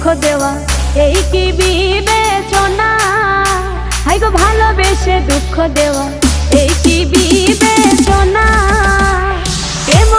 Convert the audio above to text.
দুঃখ দেওয়া এই কি বিবেচনা? হাই গো ভালোবেসে দুঃখ দেওয়া এই কি বিবেচনা? প্রেম